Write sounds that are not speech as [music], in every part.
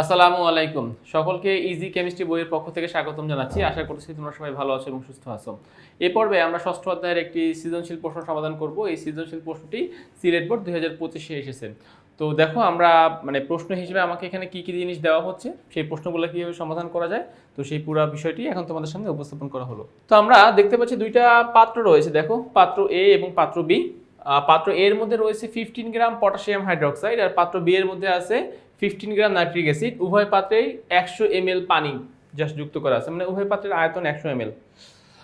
আসসালামু আলাইকুম। সকলকে ইজি কেমিস্ট্রি বইয়ের পক্ষ থেকে স্বাগতম জানাচ্ছি। আশা করছি তোমরা সবাই ভালো আছো এবং সুস্থ আছো। এ পর্বে আমরা ষষ্ঠ অধ্যায়ের একটি সৃজনশীল প্রশ্ন সমাধান করব। এই সৃজনশীল প্রশ্নটি সিলেট বোর্ড দুই হাজার পঁচিশে এসেছে। তো দেখো, আমরা মানে প্রশ্ন হিসেবে আমাকে এখানে কি কি জিনিস দেওয়া হচ্ছে, সেই প্রশ্নগুলো কীভাবে সমাধান করা যায়, তো সেই পুরো বিষয়টি এখন তোমাদের সামনে উপস্থাপন করা হলো। তো আমরা দেখতে পাচ্ছি দুইটা পাত্র রয়েছে, দেখো, পাত্র এ এবং পাত্র বি পাত্র এর মধ্যে রয়েছে ফিফটিন গ্রাম পটাশিয়াম হাইড্রোক্সাইড আর পাত্র বি এর মধ্যে আছে ফিফটিন গ্রাম নাইট্রিক অ্যাসিড উভয় পাত্রেই একশো এম পানি জাস্ট যুক্ত করা আছে মানে উভয় পাত্রের আয়তন একশো এম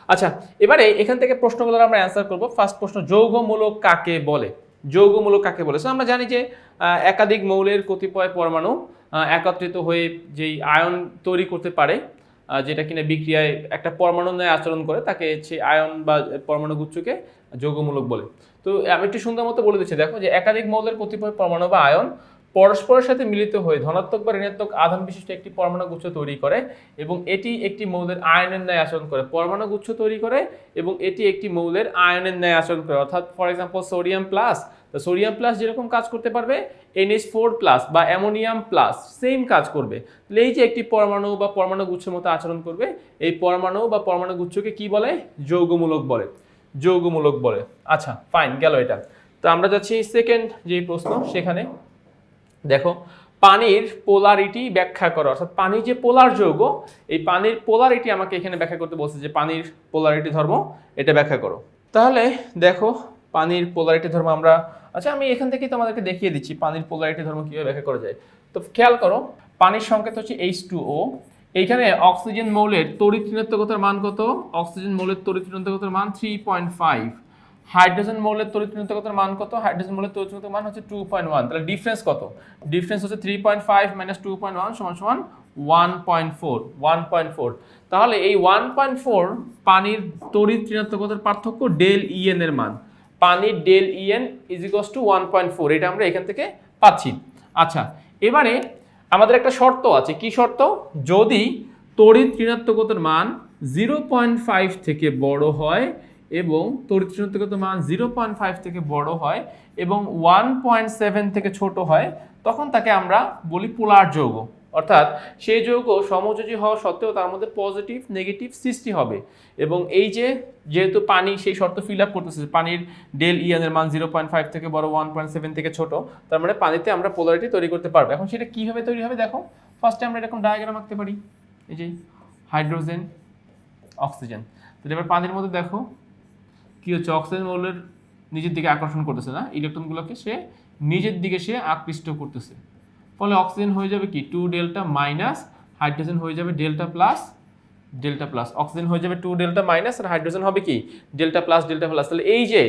আচ্ছা এবারে এখান থেকে প্রশ্নগুলোর আমরা অ্যান্সার করব। ফার্স্ট প্রশ্ন যৌগমূলক কাকে বলে? যৌগমূলক কাকে বলে? So, আমরা জানি যে একাধিক মৌলের কতিপয় পরমাণু একত্রিত হয়ে যেই আয়ন তৈরি করতে পারে যেটা কিনা বিক্রিয়ায় একটা পরমাণু ন্যায় আচরণ করে তাকে হচ্ছে আয়ন বা পরমাণু গুচ্ছকে যৌগমূলক বলে। তো আমি একটু সুন্দর মতো বলে দিচ্ছি। দেখো যে একাধিক মৌলের কতিপয় পরমাণু বা আয়ন পরস্পরের সাথে মিলিত হয়ে ধনাত্মক বা ঋণাত্মক আধান বিশিষ্ট একটি পরমাণু গুচ্ছ তৈরি করে এবং এটি একটি মৌলের আয়নের ন্যায় আচরণ করে। পরমাণু গুচ্ছ তৈরি করে এবং এটি একটি মৌলের আয়নের ন্যায় আচরণ করে। অর্থাৎ ফর এক্সাম্পল সোডিয়াম প্লাস তো সোডিয়াম প্লাস যেরকম কাজ করতে পারবে এনএস ফোর প্লাস বা অ্যামোনিয়াম প্লাস সেম কাজ করবে। তাহলে এই যে একটি পরমাণু বা পরমাণু গুচ্ছের মতো আচরণ করবে, এই পরমাণু বা পরমাণু গুচ্ছকে কি বলে? যৌগমূলক বলে। যৌগমূলক বলে। আচ্ছা ফাইন গেল এটা। তো আমরা যাচ্ছি সেকেন্ড যে প্রশ্ন, সেখানে দেখো, পানির পোলারিটি ব্যাখ্যা করো, অর্থাৎ পানি যে পোলার যৌগ, এই পানির পোলারিটি আমাকে এখানে ব্যাখ্যা করতে বলছে যে পানির পোলারিটি ধর্ম, এটা ব্যাখ্যা করো। তাহলে দেখো, পানির পোলারিটি ধর্ম আমরা আচ্ছা আমি এখান থেকেই তোমাদেরকে দেখিয়ে দিচ্ছি পানির পোলারিটি ধর্ম কীভাবে ব্যাখ্যা করা যায়। তো খেয়াল করো, পানির সংকেত হচ্ছে এইচ টু ও এইখানে অক্সিজেন মৌলের তড়িৎ ঋণাত্মকতার মান কত? অক্সিজেন মৌলের তড়িৎ ঋণাত্মকতার মান থ্রি পয়েন্ট ফাইভ হাইড্রোজেন মৌলের তড়িৎ ঋণাত্মকতার মান কত? হাইড্রোজেন মৌলের তড়িৎ ঋণাত্মক মান হচ্ছে টু পয়েন্ট ওয়ান তাহলে ডিফারেন্স কত? ডিফারেন্স হচ্ছে three point five minus two point one সমান সমান one point four one point four তাহলে এই ওয়ান পয়েন্ট ফোর পানির পার্থক্য ডেল ইএন এর মান। পানির del EN is equals to one point four এটা আমরা এখান থেকে পাচ্ছি। আচ্ছা এবারে আমাদের একটা শর্ত আছে। কি শর্ত? যদি তড়িৎ ঋণাত্মকতার মান জিরো পয়েন্ট ফাইভ থেকে বড় হয় এবং তড়িৎ ঋণাত্মকতার মান জিরো পয়েন্ট ফাইভ থেকে বড় হয় এবং ওয়ান পয়েন্ট সেভেন থেকে ছোট হয়, তখন তাকে আমরা বলি পোলার যৌগ। অর্থাৎ সেই যৌগ সমযোজী হওয়া সত্ত্বেও তার মধ্যে পজিটিভ নেগেটিভ সৃষ্টি হবে। এবং এই যে যেহেতু পানি সেই শর্ত ফিল আপ করতেছে পানির ডেল ইয়ানের মান জিরো পয়েন্ট ফাইভ থেকে বড় ওয়ান পয়েন্ট সেভেন থেকে ছোট, তার মানে পানিতে আমরা পোলারিটি তৈরি করতে পারব। এখন সেটা কীভাবে তৈরি হবে দেখো ফার্স্টে আমরা এরকম ডায়াগ্রাম আঁকতে পারি, এই যে হাইড্রোজেন অক্সিজেন তাহলে এবার পানির মধ্যে দেখো কি হচ্ছে অক্সিজেন মৌলের নিজের দিকে আকর্ষণ করতেছে না, ইলেকট্রনগুলোকে সে নিজের দিকে সে আকৃষ্ট করতেছে। ফলে অক্সিজেন হয়ে যাবে কি? টু ডেল্টা মাইনাস হাইড্রোজেন হয়ে যাবে delta plus delta plus. Oxygen হয়ে যাবে টু ডেল্টা মাইনাস আর হাইড্রোজেন হবে কি? ডেল্টা প্লাস ডেল্টা প্লাস তাহলে এই যে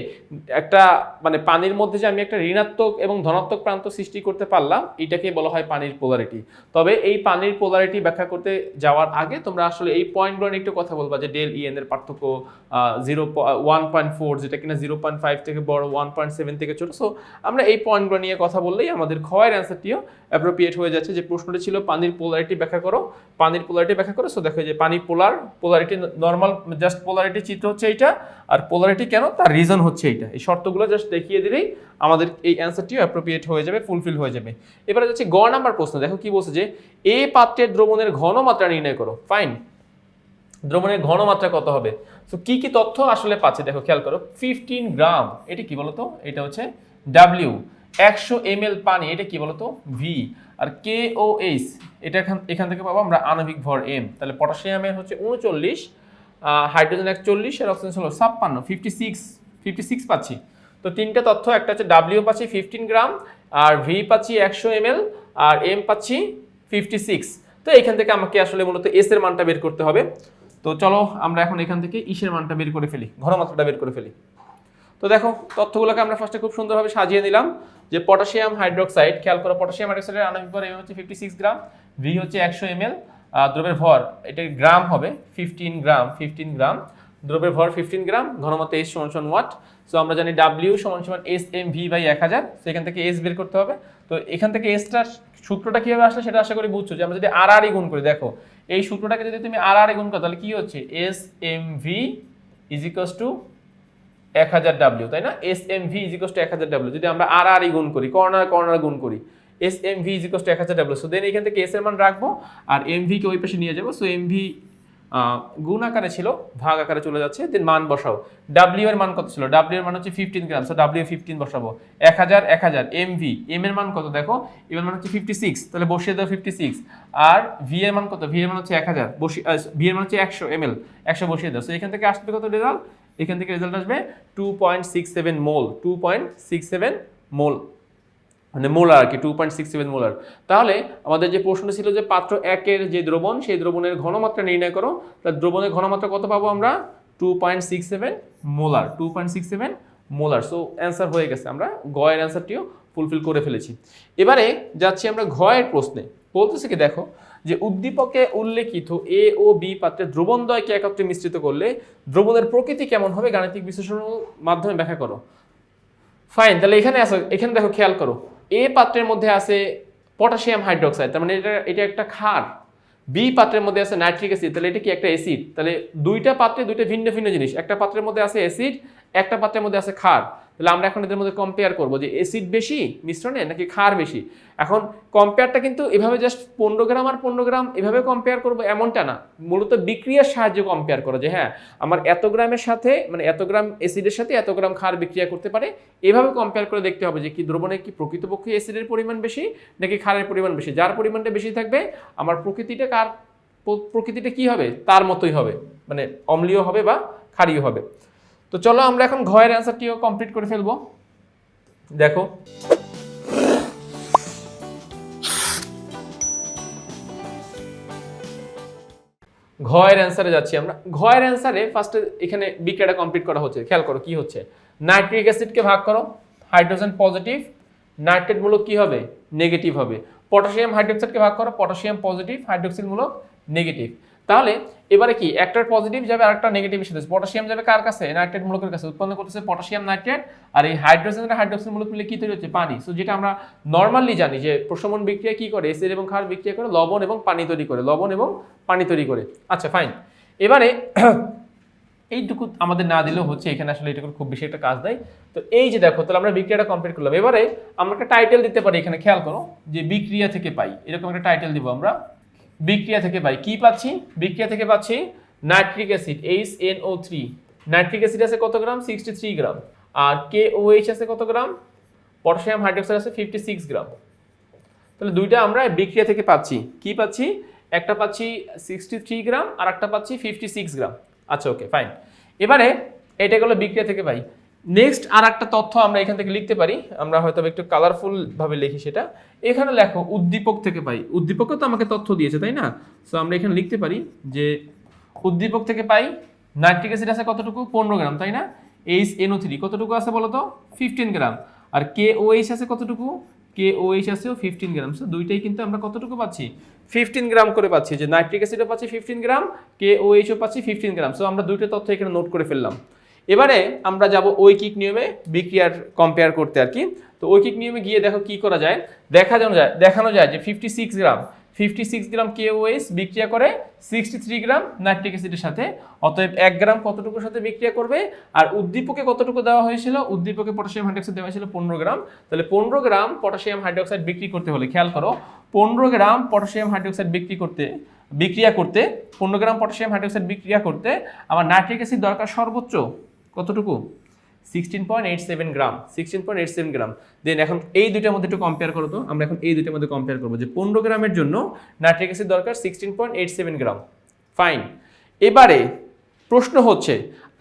একটা মানে পানির মধ্যে যে আমি একটা ঋণাত্মক এবং ধনাত্মক প্রান্ত সৃষ্টি করতে পারলাম এটাকে বলা হয় পানির পোলারিটি তবে এই পানির পোলারিটি ব্যাখ্যা করতে যাওয়ার আগে তোমরা আসলে এই পয়েন্টগুলো নিয়ে একটু কথা বলবা যে ডেল ইএন এর পার্থক্য জিরো ওয়ান পয়েন্ট ফোর যেটা কিনা জিরো পয়েন্ট ফাইভ থেকে বড় ওয়ান পয়েন্ট সেভেন থেকে ছোট। সো আমরা এই পয়েন্টগুলো নিয়ে কথা বললেই আমাদের ক্ষয়ের অ্যান্সারটিও অ্যাপ্রোপ্রিয়েট হয়ে যাচ্ছে। যে প্রশ্নটি ছিল, পানির পোলারিটি ব্যাখ্যা করো, পানির পোলারিটি ব্যাখ্যা করো। সো দেখো যে পানি polar polarity normal just polarity চিত্র হচ্ছে এইটা, আর পোলারিটি কেন? তার রিজন হচ্ছে এইটা। এই শর্তগুলো জাস্ট দেখিয়ে দিলেই আমাদের এই অ্যান্সারটিও অ্যাপ্রোপ্রিয়েট হয়ে যাবে ফুলফিল হয়ে যাবে। এবারে যাচ্ছে গ নাম্বার প্রশ্ন। দেখো কি বলছে যে, এ পাত্রের দ্রবণের ঘনমাত্রা নির্ণয় করো। ফাইন দ্রবণের ঘনমাত্রা কত হবে? তো কি কি তথ্য আসলে পাচ্ছে? দেখো, খেয়াল করো। ফিফটিন গ্রাম এটা কি বলতো? এটা হচ্ছে ডাব্লিউ একশো এম পানি, এটা কি বলতো? ভি আর কে ও এইচ এটা এখান এখান থেকে পাবো আমরা আণবিক ভর এম তাহলে পটাশিয়ামের হচ্ছে উনচল্লিশ হাইড্রোজেন একচল্লিশ আর অক্সিজেন হলো ছাপ্পান্ন ফিফটি সিক্স ফিফটি সিক্স পাচ্ছি। তো তিনটে তথ্য, একটা হচ্ছে ডাব্লিউ পাচ্ছি ফিফটিন গ্রাম, আর ভি পাচ্ছি একশো এম আর এম পাচ্ছি ফিফটি সিক্স তো এখান থেকে আমাকে আসলে মূলত এস এর মানটা বের করতে হবে। তো চলো আমরা এখন এখান থেকে ইসের মানটা বের করে ফেলি, ঘনমাত্রাটা বের করে ফেলি। তো দেখো, তথ্যগুলোকে আমরা ফার্স্টে খুব সুন্দরভাবে সাজিয়ে নিলাম। যে পটাশিয়াম হাইড্রোক্সাইড, খেয়াল করো, পটাশিয়াম হাইড্রোক্সাইডের আণবিক ভর এম হচ্ছে ফিফটি সিক্স গ্রাম ভি হচ্ছে একশো এম এল দ্রব্যের ভর, এটা গ্রাম হবে ফিফটিন গ্রাম ফিফটিন গ্রাম দ্রব্যের ভর ফিফটিন গ্রাম, ঘনমাত্রা এস সমান সমান ওয়াট সো আমরা জানি ডাব্লিউ সমান সমান এস এম ভি বাই এক হাজার সেখান থেকে এস বের করতে হবে, তো এখান থেকে এসটার সূত্রটা কীভাবে আসলে সেটা আশা করি বুঝছ, যে আমরা যদি আর আর গুণ করি, দেখো, এই সূত্রটাকে যদি তুমি আর আর গুণ করো, তাহলে কি হচ্ছে? S M V is equals to এক হাজার ডাব্লিউ তাই না? S M V is equals to এক হাজার ডাব্লিউ যদি আমরা আর আর গুণ করি, কর্নার কর্নার গুণ করি এস এম ভি ইজিকস এক হাজার ডাব্লিউ সো দেন এখান থেকে এস এর মান রাখব, আর এম কে ওই পাশে নিয়ে যাব। সো এম ভি গুণ আকারে ছিল, ভাগ আকারে চলে যাচ্ছে দেন মান বসাও। ডাব্লিউ এর মান কত ছিল? ডাব্লিউ এর মান হচ্ছে fifteen gram so W fifteen বসাবো। এক হাজার এক হাজার এম ভি এম এর মান কত দেখো? এম এর মান হচ্ছে ফিফটি সিক্স তাহলে বসিয়ে দাও ফিফটি সিক্স আর ভি এর মান কত? ভি এর মান হচ্ছে এক হাজার, বসি ভি এর মান হচ্ছে একশো এম এল একশো বসিয়ে দাও। সো এখান থেকে আসবে কত রেজাল্ট এখান থেকে রেজাল্ট আসবে two point six seven mole two point six seven mole মানে মোলার আর কি two point six seven molar তাহলে আমাদের যে প্রশ্ন ছিল যে পাত্র একের যে দ্রবণ, সেই দ্রবণের ঘনমাত্রা নির্ণয় করো। তার দ্রবণের ঘনমাত্রা কত পাবো আমরা? Two point six seven molar two point six seven molar so answer হয়ে গেছে আমরা। গয়ের অ্যান্সারটিও ফুলফিল করে ফেলেছি। এবারে যাচ্ছি আমরা ঘয়ের প্রশ্নে। বলতেছে কি, দেখো যে উদ্দীপকে উল্লেখিত এ ও বি পাত্রে দ্রবণদ্বয়কে একত্রে মিশ্রিত করলে দ্রবণের প্রকৃতি কেমন হবে গাণিতিক বিশ্লেষণের মাধ্যমে ব্যাখ্যা করো। ফাইন তাহলে এখানে আসো, এখানে দেখো, খেয়াল করো। এ পাত্রের মধ্যে আছে পটাশিয়াম হাইড্রোক্সাইড, তার মানে এটা এটা একটা ক্ষার। বি পাত্রের মধ্যে আছে নাইট্রিক অ্যাসিড, তাহলে এটা কি একটা অ্যাসিড? তাহলে দুইটা পাত্রে দুইটা ভিন্ন ভিন্ন জিনিস, একটা পাত্রের মধ্যে আছে অ্যাসিড, একটা পাত্রের মধ্যে আছে ক্ষার। তাহলে আমরা এখন এদের মধ্যে কম্পেয়ার করব যে অ্যাসিড বেশি মিশ্রণে নাকি ক্ষার বেশি? এখন কম্পেয়ারটা কিন্তু এভাবে জাস্ট পনেরো গ্রাম আর পনেরো গ্রাম এভাবে কম্পেয়ার করব এমনটা না। মূলত বিক্রিয়ার সাহায্যে কম্পেয়ার করা যে হ্যাঁ আমার এত গ্রামের সাথে মানে এত গ্রাম অ্যাসিডের সাথে এত গ্রাম ক্ষার বিক্রিয়া করতে পারে। এভাবে কম্পেয়ার করে দেখতে হবে যে কি দ্রবণে কি প্রকৃতপক্ষে অ্যাসিডের পরিমাণ বেশি নাকি ক্ষারের পরিমাণ বেশি। যার পরিমাণটা বেশি থাকবে, আমার প্রকৃতিটা কার, প্রকৃতিটা কি হবে? তার মতোই হবে। মানে অম্লীয় হবে বা ক্ষারীয় হবে। তো চলো আমরা এখন ঘয়ের অ্যান্সারটিও কমপ্লিট করে ফেলব। দেখো। ঘয়ের অ্যান্সারে যাচ্ছি আমরা। ঘয়ের অ্যান্সারে ফার্স্টে এখানে বিক্রিয়াটা কমপ্লিট করা হচ্ছে। খেয়াল করো কি হচ্ছে। নাইট্রিক অ্যাসিডকে ভাগ করো হাইড্রোজেন পজিটিভ নাইট্রেট মূলক কি হবে? নেগেটিভ হবে। পটাশিয়াম হাইড্রোক্সাইডকে ভাগ করো পটাশিয়াম পজিটিভ হাইড্রোক্সিল মূলক নেগেটিভ তাহলে এবারে কি একটার পজিটিভ যাবে আরেকটা নেগেটিভের সাথে পটাশিয়াম যাবে কার কাছে? নাইট্রেট মূলকের কাছে। উৎপন্ন করতেছে পটাশিয়াম নাইট্রেট আর এই হাইড্রোজেন আর হাইড্রোক্সিল মূলক মিলে কি তৈরি হচ্ছে? পানি। সো যেটা আমরা নর্মালি জানি যে প্রশমন বিক্রিয়া কি করে? এসিড এবং ক্ষার বিক্রিয়া করে, লবণ এবং পানি তৈরি করে। লবণ এবং পানি তৈরি করে। আচ্ছা ফাইন এবারে [clears throat] এইটুকু আমাদের না দিলেও হচ্ছে। এখানে আসলে এটুকু খুব বেশি একটা কাজ দেয়। তো এই যে দেখো, তাহলে আমরা বিক্রিয়াটা কমপ্লিট করলাম। এবারে আমরা একটা টাইটেল দিতে পারি। এখানে খেয়াল করো যে বিক্রিয়া থেকে পাই। এরকম একটা টাইটেল দিব আমরা। বিক্রিয়া থেকে পাই। কি পাচ্ছি? বিক্রিয়া থেকে পাচ্ছি nitric acid H N O three nitric acid আছে কত গ্রাম? Sixty three gram. আর কে ও এইচ আছে কত গ্রাম? পটাশিয়াম হাইড্রোক্সাইড আছে ফিফটি সিক্স গ্রাম। তাহলে দুইটা আমরা বিক্রিয়া থেকে পাচ্ছি। কি পাচ্ছি? একটা পাচ্ছি সিক্সটি থ্রি গ্রাম আর একটা পাচ্ছি ফিফটি সিক্স গ্রাম। আচ্ছা ওকে ফাইন এবারে এটা গেলো বিক্রিয়া থেকে পাই। নেক্সট আর একটা তথ্য আমরা এখান থেকে লিখতে পারি। আমরা হয়তো একটু কালারফুল ভাবে লিখি সেটা। এখানে লেখো, উদ্দীপক থেকে পাই। উদ্দীপকও তো আমাকে তথ্য দিয়েছে, তাই না? সো আমরা এখানে লিখতে পারি যে, উদ্দীপক থেকে পাই, নাইট্রিক অ্যাসিড আছে কতটুকু? পনেরো গ্রাম, তাই না? এইচ এনও থ্রি কতটুকু আছে বলো তো ফিফটিন গ্রাম। আর কে ও এইচ আছে কতটুকু? কে ও এইচ আছেও ফিফটিন গ্রাম। সো দুইটাই কিন্তু আমরা কতটুকু পাচ্ছি? ফিফটিন গ্রাম করে পাচ্ছি। যে নাইট্রিক অ্যাসিডও পাচ্ছি ফিফটিন গ্রাম কে ও এইচও পাচ্ছি ফিফটিন গ্রাম। সো আমরা দুইটা তথ্য এখানে নোট করে ফেললাম। এবারে আমরা যাব ঐকিক নিয়মে বিক্রিয়ার কম্পেয়ার করতে আর কি। তো ঐকিক নিয়মে গিয়ে দেখো কি করা যায়? দেখা যায় দেখানো যায় যে fifty six gram fifty six gram কেওএস বিক্রিয়া করে সিক্সটি থ্রি গ্রাম নাইট্রিক অ্যাসিডের সাথে। অতএব এক গ্রাম কতটুকুর সাথে বিক্রিয়া করবে? আর উদ্দীপকে কতটুকু দেওয়া হয়েছিল? উদ্দীপকে পটাশিয়াম হাইড্রোক্সাইড দেওয়া হয়েছিল পনেরো গ্রাম। তাহলে পনেরো গ্রাম পটাশিয়াম হাইড্রোক্সাইড বিক্রি করতে হলে খেয়াল করো, পনেরো গ্রাম পটাশিয়াম হাইড্রোক্সাইড বিক্রি করতে, বিক্রিয়া করতে, পনেরো গ্রাম পটাশিয়াম হাইড্রোক্সাইড বিক্রিয়া করতে আমার নাইট্রিক অ্যাসিড দরকার সর্বোচ্চ কতটুকু? Sixteen point eight seven gram sixteen point eight seven gram. Then এখন এই দুইটার মধ্যে একটু কম্পেয়ার করো তো, আমরা এখন এই দুইটার মধ্যে কম্পেয়ার করব যে পনেরো গ্রামের জন্য নাইট্রিক অ্যাসিড দরকার sixteen point eight seven gram. Fine এবারে প্রশ্ন হচ্ছে,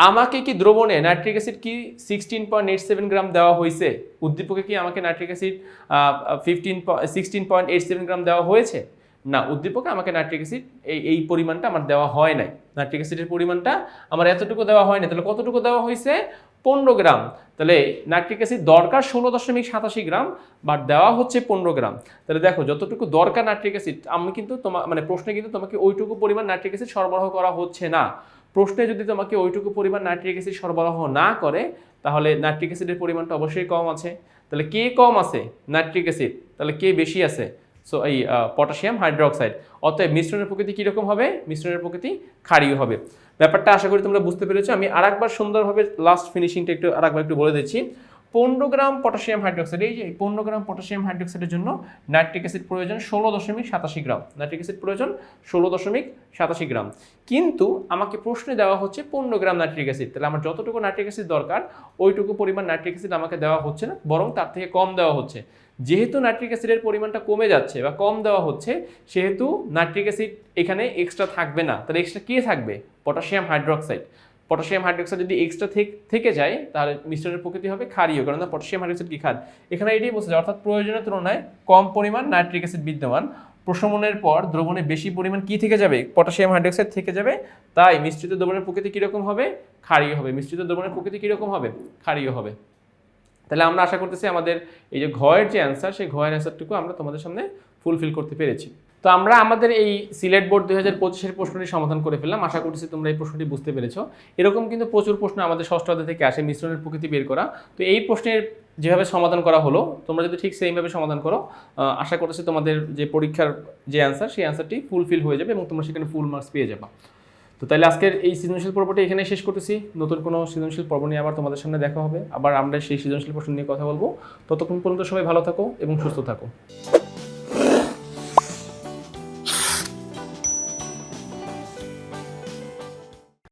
আমাকে কি দ্রবণে নাইট্রিক অ্যাসিড কি sixteen point eight seven gram দেওয়া হয়েছে? উদ্দীপকে কি আমাকে nitric acid fifteen sixteen point eight seven gram দেওয়া হয়েছে? না, উদ্দীপকে আমাকে নাইট্রিক অ্যাসিড, এই এই পরিমাণটা আমার দেওয়া হয় নাই। নাইট্রিক অ্যাসিডের পরিমাণটা আমার এতটুকু দেওয়া হয় না তাহলে কতটুকু দেওয়া হয়েছে? পনেরো গ্রাম। তাহলে নাইট্রিক অ্যাসিড দরকার ষোলো দশমিক সাতাশি গ্রাম, বাট দেওয়া হচ্ছে পনেরো গ্রাম। তাহলে দেখো, যতটুকু দরকার নাইট্রিক অ্যাসিড, আমি কিন্তু তোমার মানে প্রশ্নে কিন্তু তোমাকে ওইটুকু পরিমাণ নাইট্রিক অ্যাসিড সরবরাহ করা হচ্ছে না। প্রশ্নে যদি তোমাকে ওইটুকু পরিমাণ নাইট্রিক অ্যাসিড সরবরাহ না করে, তাহলে নাইট্রিক অ্যাসিডের পরিমাণটা অবশ্যই কম আছে। তাহলে কে কম আছে নাইট্রিক অ্যাসিড? তাহলে কে বেশি আছে? সো এই পটাশিয়াম হাইড্রোক্সাইড অতএব মিশ্রণের প্রকৃতি কীরকম হবে? মিশ্রণের প্রকৃতি ক্ষারীয় হবে। ব্যাপারটা আশা করি তোমরা বুঝতে পেরেছ। আমি আরেকবার সুন্দরভাবে লাস্ট ফিনিশিংটা একটু, আরেকবার একটু বলে দিচ্ছি। পনেরো গ্রাম পটাশিয়াম হাইড্রোক্সাইড এই যে পনেরো গ্রাম পটাশিয়াম হাইড্রোক্সাইডের জন্য নাইট্রিক অ্যাসিড প্রয়োজন ষোলো দশমিক সাতাশি গ্রাম। নাইট্রিক অ্যাসিড প্রয়োজন ষোলো দশমিক সাতাশি গ্রাম। কিন্তু আমাকে প্রশ্নে দেওয়া হচ্ছে পনেরো গ্রাম নাইট্রিক অ্যাসিড তাহলে আমার যতটুকু নাইট্রিক অ্যাসিড দরকার, ওইটুকু পরিমাণ নাইট্রিক অ্যাসিড আমাকে দেওয়া হচ্ছে না, বরং তার থেকে কম দেওয়া হচ্ছে। যেহেতু নাইট্রিক অ্যাসিডের পরিমাণটা কমে যাচ্ছে বা কম দেওয়া হচ্ছে, সেহেতু নাইট্রিক অ্যাসিড এখানে এক্সট্রা থাকবে না। তাহলে এক্সট্রা কে থাকবে? Potassium hydroxide. পটাশিয়াম হাইড্রোক্সাইড যদি এক্সট্রা থেকে যায়, তাহলে মিশ্রণের প্রকৃতি হবে ক্ষারীয় কারণ পটাশিয়াম হাইড্রোক্সাইড কি খাদ এখানে এটাই বলছে যে, অর্থাৎ প্রয়োজনের তুলনায় কম পরিমাণ নাইট্রিক অ্যাসিড বিদ্যমান। প্রশমনের পর দ্রবণে বেশি পরিমাণ কি থেকে যাবে? পটাশিয়াম হাইড্রোক্সাইড থেকে যাবে। তাই মিশ্রিত দ্রবণের প্রকৃতি কীরকম হবে? ক্ষারীয় হবে। মিশ্রিত দ্রবণের প্রকৃতি কীরকম হবে? ক্ষারীয় হবে। তাহলে আমরা আশা করতেছি আমাদের এই যে ঘয়ের যে অ্যান্সার সেই ঘয়ের অ্যান্সারটুকু আমরা তোমাদের সামনে ফুলফিল করতে পেরেছি। তো আমরা আমাদের এই সিলেট বোর্ড দুই হাজার পঁচিশের প্রশ্নটি সমাধান করে ফেললাম। আশা করছি তোমরা এই প্রশ্নটি বুঝতে পেরেছ। এরকম কিন্তু প্রচুর প্রশ্ন আমাদের ষষ্ঠ অধ্যায় থেকে আসে, মিশ্রণের প্রকৃতি বের করা। তো এই প্রশ্নের যেভাবে সমাধান করা হলো, তোমরা যদি ঠিক সেইভাবে সমাধান করো আশা করতেছি তোমাদের যে পরীক্ষার যে অ্যান্সার সেই অ্যান্সারটি ফুলফিল হয়ে যাবে এবং তোমরা সেখানে ফুল মার্কস পেয়ে যাবে। তো তাহলে আজকের এই সৃজনশীল পর্বটি এখানে শেষ করতেছি। নতুন কোনো সৃজনশীল পর্ব নিয়ে আবার তোমাদের সামনে দেখা হবে। আবার আমরা সেই সৃজনশীল প্রশ্ন নিয়ে কথা বলব। ততক্ষণ পর্যন্ত সবাই ভালো থাকো এবং সুস্থ থাকো।